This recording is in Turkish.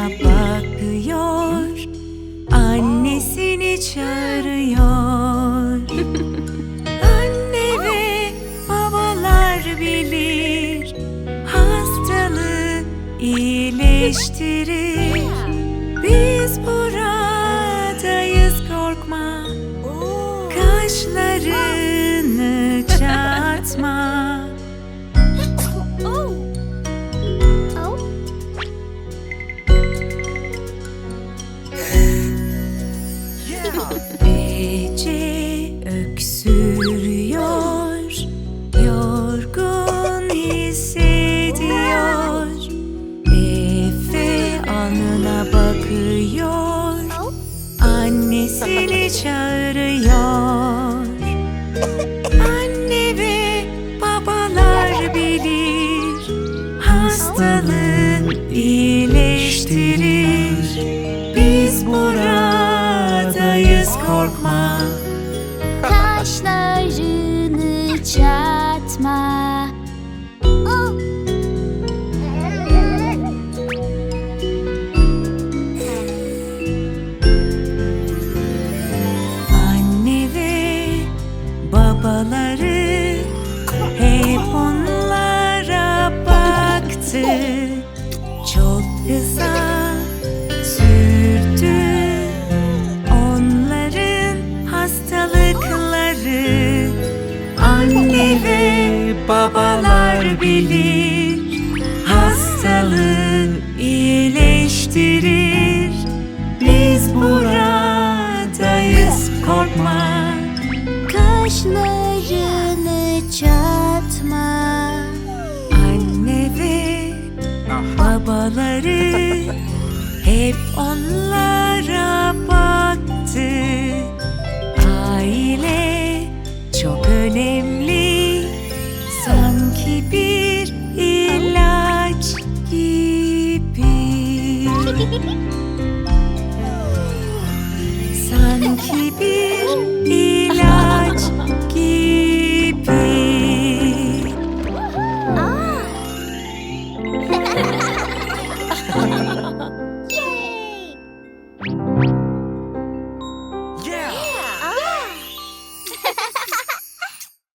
Dünyaya bakıyor Annesini çağırıyor. Anne ve babalar bilir Hastalığı iyileştirir. Çağırıyor. Anne ve babalar bilir, hastalığı iyileştirir. Biz buradayız korkma. Kaşlarını çatma. Babalar bilir hastalığı iyileştirir. Biz buradayız korkma. Kaşlarını çatma. Anne ve babaları hep onlara baktı.